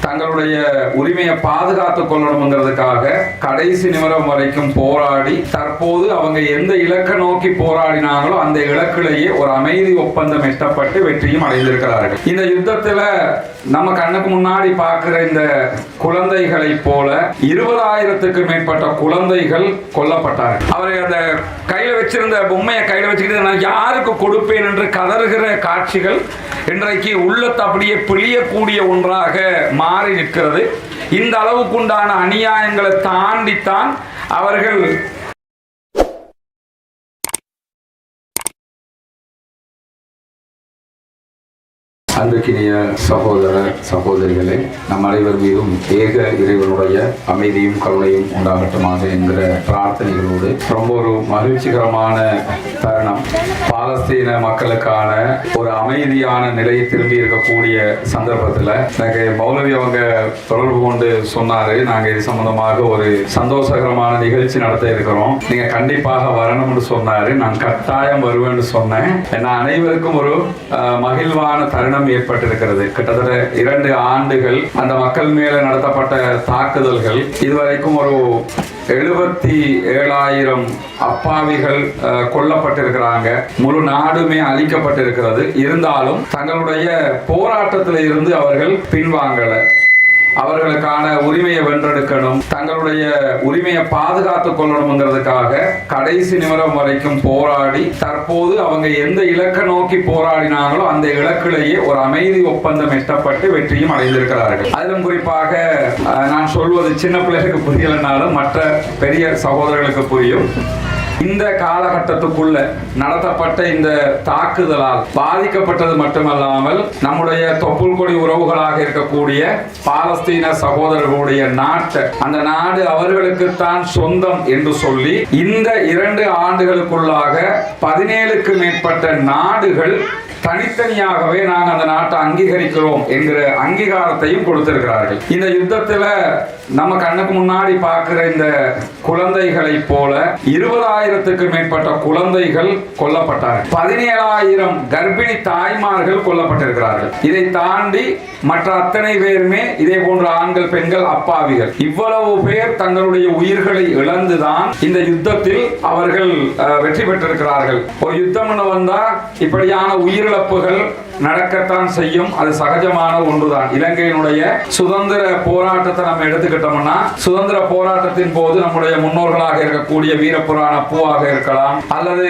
தங்களுடைய உரிமையை பாதுகாத்துக் கொள்ளணுங்கிறதுக்காக கடைசி நிமிடம் வரைக்கும் போராடி தற்போது அவங்க எந்த இலக்கை நோக்கி போராடினாங்களோ அந்த இலக்கிலேயே ஒரு அமைதி ஒப்பந்தம் எட்டப்பட்டு வெற்றியும் அடைந்திருக்கிறார்கள். இந்த யுத்தத்துல நம்ம கண்ணுக்கு முன்னாடி பார்க்கிற இந்த குழந்தைகளை போல இருபதாயிரத்துக்கு மேற்பட்ட குழந்தைகள் கொல்லப்பட்டார்கள். அவரை அந்த கையில வச்சிருந்த பொம்மையை கையில வச்சுக்கிட்டு நான் யாருக்கு கொடுப்பேன் என்று கதறுகிற காட்சிகள் இன்றைக்கு உள்ளத்தை அப்படியே பிழியக்கூடிய ஒன்றாக மாறி நிற்கிறது. இந்த அளவுக்குண்டான அநியாயங்களை தாண்டித்தான் அவர்கள் அன்புக்கினிய சகோதர சகோதரிகளே நம் அனைவர் மீதும் ஏக இறைவனுடைய அமைதியும் கருணையும் உண்டாகட்டுமாக என்கிற பிரார்த்தனைகளோடு ரொம்ப ஒரு மகிழ்ச்சிகரமான தருணம். பாலஸ்தீன மக்களுக்கான ஒரு அமைதியான நிலையை திரும்பி இருக்கக்கூடிய சந்தர்ப்பத்தில் எனக்கு மௌலவி அவங்க தொடர்பு கொண்டு சொன்னாரு. நாங்கள் இது சம்பந்தமாக ஒரு சந்தோஷகரமான நிகழ்ச்சி நடத்த இருக்கிறோம். நீங்க கண்டிப்பாக வரணும்னு சொன்னாரு. நான் கட்டாயம் வருவேன்னு சொன்னேன். நான் அனைவருக்கும் ஒரு மகிழ்வான தருணம் ஏற்பட்டிருக்கிறது. கிட்டத்தட்ட இரண்டு ஆண்டுகள் அந்த மக்கள் மேல நடத்தப்பட்ட தாக்குதல்கள் இதுவரைக்கும் ஒரு எழுபத்தி ஏழாயிரம் அப்பாவிகள் கொல்லப்பட்டிருக்கிறாங்க. முழு நாடுமே அழிக்கப்பட்டிருக்கிறது. இருந்தாலும் தங்களுடைய போராட்டத்தில் இருந்து அவர்கள் பின்வாங்கலை. அவர்களுக்கான உரிமையை வென்றெடுக்கணும் தங்களுடைய உரிமையை பாதுகாத்துக் கொள்ளணுங்கிறதுக்காக கடைசி நிமிடம் வரைக்கும் போராடி தற்போது அவங்க எந்த இலக்கை நோக்கி போராடினாங்களோ அந்த இலக்கிலேயே ஒரு அமைதி ஒப்பந்தம் எட்டப்பட்டு வெற்றியும் அடைந்திருக்கிறார்கள். அதிலும் குறிப்பாக நான் சொல்வது சின்ன பிள்ளைகளுக்கு புரியலைனாலும் மற்ற பெரிய சகோதரர்களுக்கு புரியும். இந்த காலகட்டத்துக்குள்ள நடத்தப்பட்ட இந்த தாக்குதலால் பாதிக்கப்பட்டது மட்டுமல்லாமல் நம்முடைய தொப்புள் கொடி உறவுகளாக இருக்கக்கூடிய பாலஸ்தீன சகோதரர்களுடைய நாட்டை அந்த நாடு அவர்களுக்கு தான் சொந்தம் என்று சொல்லி இந்த இரண்டு ஆண்டுகளுக்குள்ளாக பதினேழுக்கு மேற்பட்ட நாடுகள் தனித்தனியாகவே நாங்கள் அந்த நாட்டை அங்கீகரிக்கிறோம் என்கிற அங்கீகாரத்தையும் கொடுத்திருக்கிறார்கள். இந்த யுத்தத்துல நம்ம கண்ணுக்கு முன்னாடி பார்க்கிற இந்த குழந்தைகளை போல இருபதாயிரத்துக்கு மேற்பட்ட குழந்தைகள் கொல்லப்பட்டார்கள். பதினேழாயிரம் கர்ப்பிணி தாய்மார்கள் கொல்லப்பட்டிருக்கிறார்கள். இதை தாண்டி மற்ற அத்தனை பேருமே இதே போன்ற ஆண்கள் பெண்கள் அப்பாவிகள் இவ்வளவு பேர் தங்களுடைய உயிர்களை இழந்துதான் இந்த யுத்தத்தில் அவர்கள் அஹ், வெற்றி பெற்றிருக்கிறார்கள். ஒரு யுத்தம் வந்தா இப்படியான உயிர் உயிரிழப்புகள் நடக்கத்தான் செய்யும். அது சகஜமான ஒன்றுதான். இலங்கையினுடைய சுதந்திர போராட்டத்தை நம்ம எடுத்துக்கிட்டோம்னா சுதந்திர போராட்டத்தின் போது நம்முடைய முன்னோர்களாக இருக்கக்கூடிய வீரபுராண பூவாக இருக்கலாம் அல்லது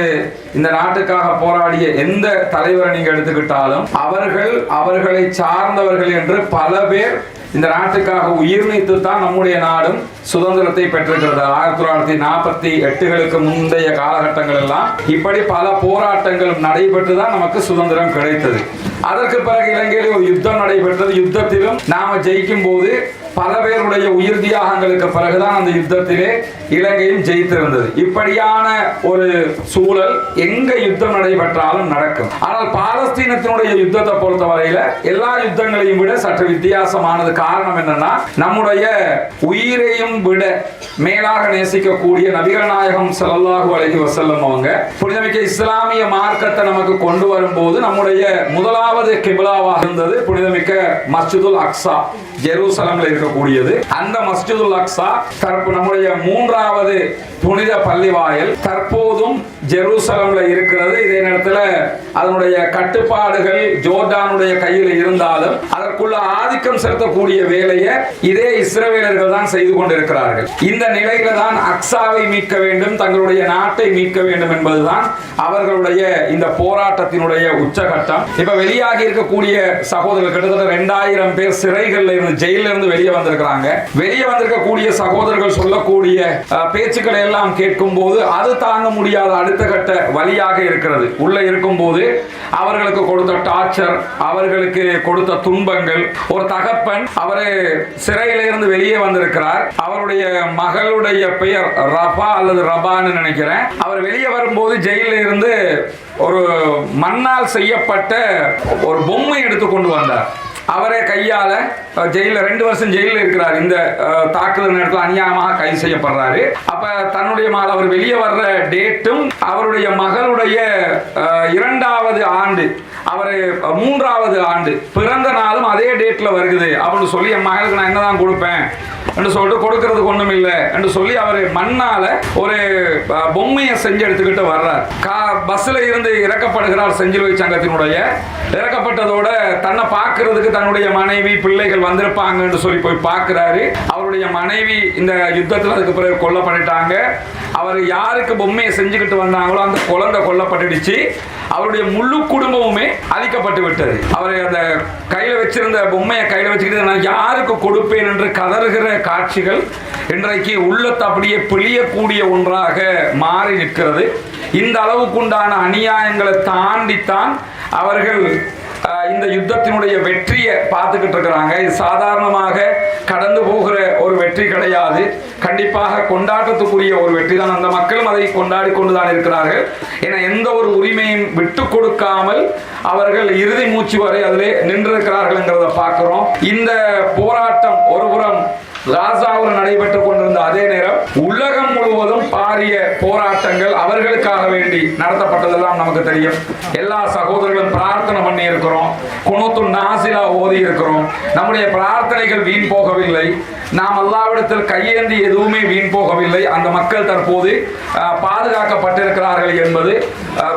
இந்த நாட்டுக்காக போராடிய எந்த தலைவரை நீங்க எடுத்துக்கிட்டாலும் அவர்கள் அவர்களை சார்ந்தவர்கள் என்று பல பேர் இந்த நாட்டுக்காக உயிர் நீத்து தான் நம்முடைய நாடும் சுதந்திரத்தை பெற்றிருக்கிறது. ஆயிரத்தி தொள்ளாயிரத்தி நாற்பத்தி எட்டுகளுக்கு முந்தைய காலகட்டங்கள் எல்லாம் இப்படி பல போராட்டங்கள் நடைபெற்று தான் நமக்கு சுதந்திரம் கிடைத்தது. அதற்கு பிறகு இலங்கையில் ஒரு யுத்தம் நடைபெற்றது. யுத்தத்திலும் நாம ஜெயிக்கும் போது பல பேருடைய உயிர் தியாகங்களுக்கு பிறகுதான் அந்த யுத்தத்திலே இலங்கையும் ஜெயித்திருந்தது. இப்படியான ஒரு சூழல் எங்க யுத்தம் நடைபெற்றாலும் நடக்கும். ஆனால் பாலஸ்தீனத்தினுடைய யுத்தத்தை பொறுத்தவரையில எல்லா யுத்தங்களையும் விட சற்று வித்தியாசமானது காரணம் என்னன்னா நம்முடைய உயிரையும் விட மேலாக நேசிக்கக்கூடிய நபிகள் நாயகம் ஸல்லல்லாஹு அலைஹி வசல்லம் அவங்க புனிதமிக்க இஸ்லாமிய மார்க்கத்தை நமக்கு கொண்டு வரும்போது நம்முடைய முதலாவது கிபிலாவாக இருந்தது புனிதமிக்க மஸ்ஜிதுல் அக்ஸா. ஜெருசலம்ல இருக்கக்கூடியது. அந்த மஸ்ஜிதுல் அக்ஸா தற்போது நம்முடைய மூன்றாவது புனித பள்ளிவாயல் தற்போதும் ஜெருசலம்ல இருக்கிறது. இதே நேரத்தில் அதனுடைய கட்டுப்பாடுகள் ஜோர்டானுடைய கையில் இருந்தாலும் அதற்குள்ள ஆதிக்கம் செலுத்தக்கூடிய வேலையை இதே இஸ்ரவேலர்கள் தான் செய்து கொண்டிருக்கிறார்கள். இந்த நிலையில தான் அக்ஸாவை மீட்க வேண்டும் தங்களுடைய நாட்டை மீட்க வேண்டும் என்பதுதான் அவர்களுடைய இந்த போராட்டத்தினுடைய உச்சகட்டம். இப்ப வெளியாகி இருக்கக்கூடிய சகோதரர்கள் கிட்டத்தட்ட ரெண்டாயிரம் பேர் சிறைகள்ல இருந்து ஜெயில இருந்து வெளியே வந்திருக்கிறாங்க. வெளியே வந்திருக்கக்கூடிய சகோதரர்கள் சொல்லக்கூடிய பேச்சுக்களை எல்லாம் கேட்கும் போது அது தாங்க முடியாத அடுத்த கட்ட வழியாக இருக்கிறது. உள்ள இருக்கும் போது அவர்களுக்கு கொடுத்த டார்ச்சர் அவர்களுக்கு கொடுத்த துன்பங்கள் ஒரு தகப்பன் அவரு சிறையில இருந்து வெளியே வந்திருக்கிறார். அவருடைய மகளுடைய பெயர் ரபா அல்லது ரபான்னு நினைக்கிறேன். அவர் வெளியே வரும்போது ஜெயில இருந்து ஒரு மண்ணால் செய்யப்பட்ட ஒரு பொம்மை எடுத்து கொண்டு வந்தார். அவரே கையால் ஜெயிலில் ரெண்டு வருஷம் ஜெயிலில் இருக்கிறார். இந்த தாக்குதல் நேரத்தில் அநியாயமாக கைது செய்யப்படுறாரு. அப்போ தன்னுடைய மகள் அவர் வெளியே வர்ற டேட்டும் அவருடைய மகளுடைய இரண்டாவது ஆண்டு அவர் மூன்றாவது ஆண்டு பிறந்த நாளும் அதே டேட்டில் வருகுது. அப்படின்னு சொல்லி என் மகளுக்கு நான் என்னதான் கொடுப்பேன் என்று சொல்லிட்டு கொடுக்கறதுக்கு ஒன்றும் இல்லை என்று சொல்லி அவர் மண்ணால் ஒரு பொம்மையை செஞ்சு எடுத்துக்கிட்டு வர்றார். கா பஸ்ஸில் இருந்து இறக்கப்படுகிறார் செஞ்சிலுவை சங்கத்தினுடைய. இறக்கப்பட்டதோட தன்னை பார்க்கறதுக்கு தன்னுடைய மனைவி பிள்ளைகள் வந்திருப்பாங்கன்னு சொல்லி போய் பார்க்குறாரு. அவருடைய மனைவி இந்த யுத்தத்தில் அதுக்கு பிறகு கொல்லப்பட்டுட்டாங்க. அவர் யாருக்கு பொம்மையை செஞ்சுக்கிட்டு வந்தாங்களோ அந்த குழந்தை கொல்லப்பட்டுடுச்சு. அவருடைய முழு குடும்பமுமே அழிக்கப்பட்டு விட்டது. அவரை அந்த கையில் வச்சிருந்த பொம்மையை கையில் வச்சுக்கிட்டு நான் யாருக்கு கொடுப்பேன் என்று கதறுகிற காட்சிகள் இன்றைக்கு உள்ளத்தை அப்படியே பிழியக்கூடிய ஒன்றாக மாறி நிற்கிறது இந்த அளவுக்குண்டான அநியாயங்களை தாண்டித்தான் அவர்கள் இந்த யுத்தத்தினுடைய வெற்றியை பார்த்துக்கிட்டு இருக்கிறாங்க. இது சாதாரணமாக கடந்து போகிற ஒரு வெற்றி கிடையாது. கண்டிப்பாக கொண்டாட்டத்துக்குரிய ஒரு வெற்றி தான். அந்த மக்களும் அதை கொண்டாடி கொண்டுதான் இருக்கிறார்கள். என எந்த ஒரு உரிமையும் விட்டு கொடுக்காமல் அவர்கள் இறுதி மூச்சு வரை அதிலே நின்றிருக்கிறார்கள்ங்கிறத பார்க்கிறோம். இந்த போராட்டம் ஒருபுறம் லாசாவில் நடைபெற்றுக் கொண்டிருந்த அதே நேரம் உலகம் முழுவதும் பாரிய போராட்டங்கள் அவர்களுக்காக வேண்டி நடத்தப்பட்டதெல்லாம் நமக்கு தெரியும். எல்லா சகோதரர்களும் பிரார்த்தனை பண்ணி இருக்கிறோம் குணத்து நாசிலா ஓதி இருக்கிறோம் நம்முடைய பிரார்த்தனைகள் வீண் போகவில்லை. நாம் அல்லாவிடத்தில் கையேந்தி எதுவுமே வீண் போகவில்லை. அந்த மக்கள் தற்போது பாதுகாக்கப்பட்டிருக்கிறார்கள் என்பது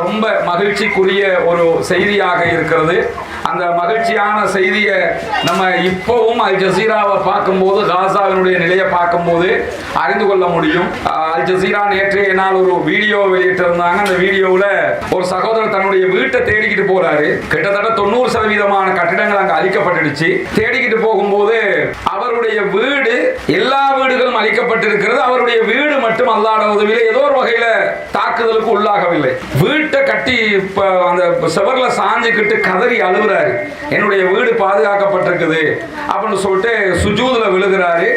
ரொம்ப மகிழ்ச்சிக்குரிய ஒரு செய்தியாக இருக்கிறது. அந்த மகிழ்ச்சியான செய்தியை நம்ம இப்போவும் அல் ஜசீராவை பார்க்கும்போது காசாவினுடைய நிலையை பார்க்கும்போது அறிந்து கொள்ள முடியும். அல் ஜசீரா நேற்றைய நாள் ஒரு வீடியோ வெளியிட்டிருந்தாங்க. அந்த வீடியோவில் ஒரு சகோதரர் தன்னுடைய வீட்டை தேடிக்கிட்டு போறாரு. கிட்டத்தட்ட தொண்ணூறு சதவீதமான கட்டிடங்கள் அங்கே அழிக்கப்பட்டுடுச்சு. தேடிக்கிட்டு போகும்போது அவருடைய வீடு எல்லா வீடுகளும் அழிக்கப்பட்டிருக்கிறது. அவருடைய வீடு மட்டும் அல்லாட உதவியில ஏதோ ஒரு வகையில தாக்குதலுக்கு உள்ளாகவில்லை. வீட்டை கட்டி இப்ப அந்த செவர்ல சாஞ்சுக்கிட்டு கதறி அழுகுறாரு. என்னுடைய வீடு பாதுகாக்கப்பட்டிருக்குது அப்படின்னு சொல்லிட்டு சுஜூதுல விழுகிறாரு.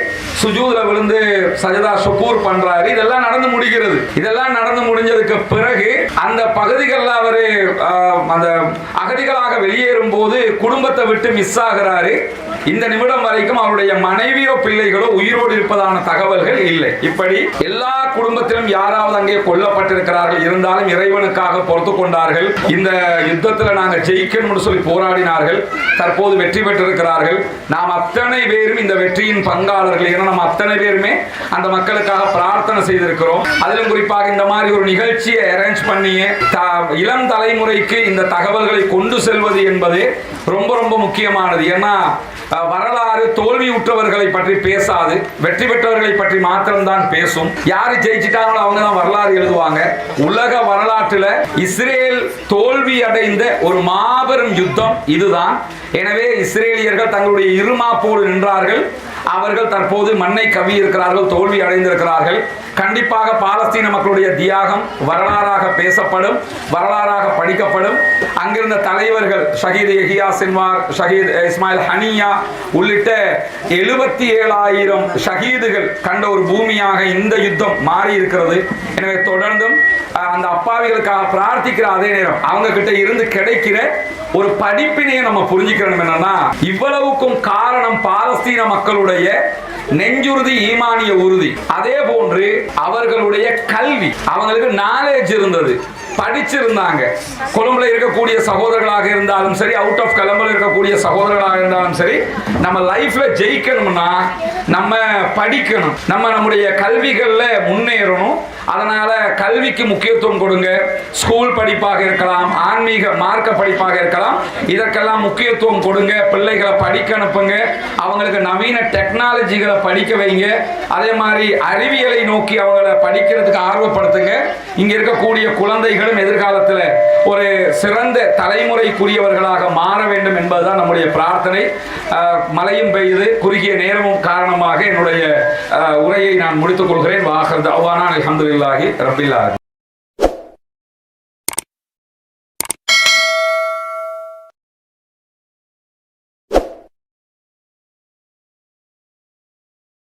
சுஜூதுல விழுந்து சஜதா சுக்கூர் பண்றாரு. இதெல்லாம் நடந்து முடிகிறது. இதெல்லாம் நடந்து முடிஞ்சதுக்கு பிறகு அந்த பகுதிகளில் அவரு ஆஹ், அந்த அகதிகளாக வெளியேறும் போது குடும்பத்தை விட்டு மிஸ் ஆகிறாரு. இந்த நிமிடம் வரைக்கும் அவருடைய மனைவியோ பிள்ளைகளோ உயிரோடு இருப்பதான தகவல்கள் இல்லை. இப்படி எல்லா குடும்பத்திலும் யாராவது அங்கே கொல்லப்பட்டிருக்கிறார்கள். இருந்தாலும் இறைவனுக்காக பொறுத்து கொண்டார்கள். இந்த யுத்தத்தில் நாங்கள் ஜெயிக்கணும்னு சொல்லி போராடினார்கள். தற்போது வெற்றி பெற்றிருக்கிறார்கள். நாம் அத்தனை பேரும் இந்த வெற்றியின் பங்காளர்கள். என நம்ம அத்தனை பேருமே அந்த மக்களுக்காக பிரார்த்தனை செய்திருக்கிறோம். அதிலும் குறிப்பாக இந்த மாதிரி ஒரு நிகழ்ச்சியை அரேஞ்ச் பண்ணியே த- இளம் தலைமுறைக்கு இந்த தகவல்களை கொண்டு செல்வது என்பது ரொம்ப ரொம்ப முக்கியமானது. ஏன்னா வரலாறு தோல்வியுற்றவர்களை பற்றி பேசாது. வெற்றி பெற்றவர்களை பற்றி மாத்திரம்தான் பேசும். யார் ஜெயிச்சிட்டாங்களோ அவங்க தான் வரலாறு எழுதுவாங்க. உலக வரலாற்றில் இஸ்ரேல் தோல்வி அடைந்த ஒரு மாபெரும் யுத்தம் இதுதான். எனவே இஸ்ரேலியர்கள் தங்களுடைய இருமாப்போடு நின்றார்கள். அவர்கள் தற்போது மண்ணை கவி இருக்கிறார்கள் தோல்வி அடைந்திருக்கிறார்கள். கண்டிப்பாக பாலஸ்தீன மக்களுடைய தியாகம் வரலாறாக பேசப்படும் வரலாறாக படிக்கப்படும். அங்கிருந்த தலைவர்கள் ஷஹீத் எஹியா சின்வார் ஷஹீத் இஸ்மாயில் ஹனியா உள்ளிட்ட எழுபத்தி ஏழாயிரம் ஷஹீதுகள் கண்ட ஒரு பூமியாக இந்த யுத்தம் மாறி இருக்கிறது எனவே தொடர்ந்தும் அந்த அப்பாவிகளுக்காக பிரார்த்திக்கிற அதே நேரம் அவங்க கிட்ட இருந்து கிடைக்கிற ஒரு படிப்பினையை நம்ம புரிஞ்சுக்கணும் என்னன்னா இவ்வளவுக்கும் காரணம் பாலஸ்தீன மக்களுடைய நெஞ்சுறுதி ஈமானிய உறுதி. அதே போன்று அவர்களுடைய கல்வி. அவங்களுக்கு நாலேஜ் இருந்தது. படிச்சிருந்தாங்க. கொழும்புல இருக்கக்கூடிய சகோதரர்களாக இருந்தாலும் சரி அவுட் ஆஃப் கிளம்புல இருக்கக்கூடிய சகோதரர்களாக இருந்தாலும் சரி நம்ம லைஃப்ல ஜெயிக்கணும்னா நம்ம படிக்கணும். நம்ம நம்முடைய கல்விகள்ல முன்னேறணும். அதனால் கல்விக்கு முக்கியத்துவம் கொடுங்க. ஸ்கூல் படிப்பாக இருக்கலாம் ஆன்மீக மார்க்க படிப்பாக இருக்கலாம். இதற்கெல்லாம் முக்கியத்துவம் கொடுங்க. பிள்ளைகளை படிக்க அனுப்புங்க. அவங்களுக்கு நவீன டெக்னாலஜிகளை படிக்க வைங்க. அதே மாதிரி அறிவியலை நோக்கி அவங்கள படிக்கிறதுக்கு ஆர்வப்படுத்துங்க. இங்கே இருக்கக்கூடிய குழந்தைகளும் எதிர்காலத்தில் ஒரு சிறந்த தலைமுறைக்குரியவர்களாக மாற வேண்டும் என்பதுதான் நம்முடைய பிரார்த்தனை. மழையும் பெய்து குறுகிய நேரமும் காரணமாக என்னுடைய உரையை நான் முடித்துக் கொள்கிறேன். வாஹர் தவானா. ರಿಸ್ಕಿಲ್ಲಾಗಿ ರಬ್ಬಿಲ್ಲ